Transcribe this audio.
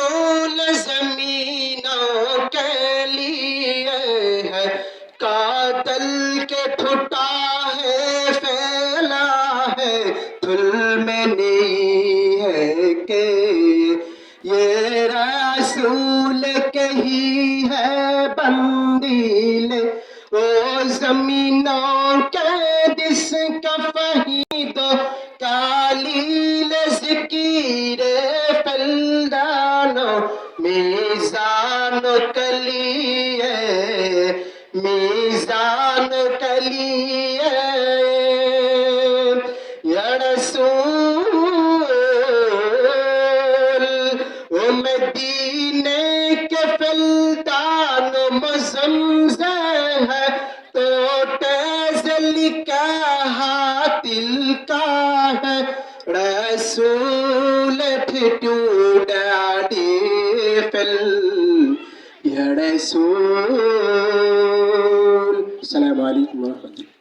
रसूल जमीनों के लिए है। कातल के ठुटा है फैला है। धुल में नहीं है के ये रसूल कही है बंदील। ओ जमीनों के दिस का मीजान मीजान कलिए या रसूल ओ मदीने के फलदान मजमज है तो का का है। रसूल डाडी फल या रसूल अस्सलाम वालेकुम व रहमतुल्लाह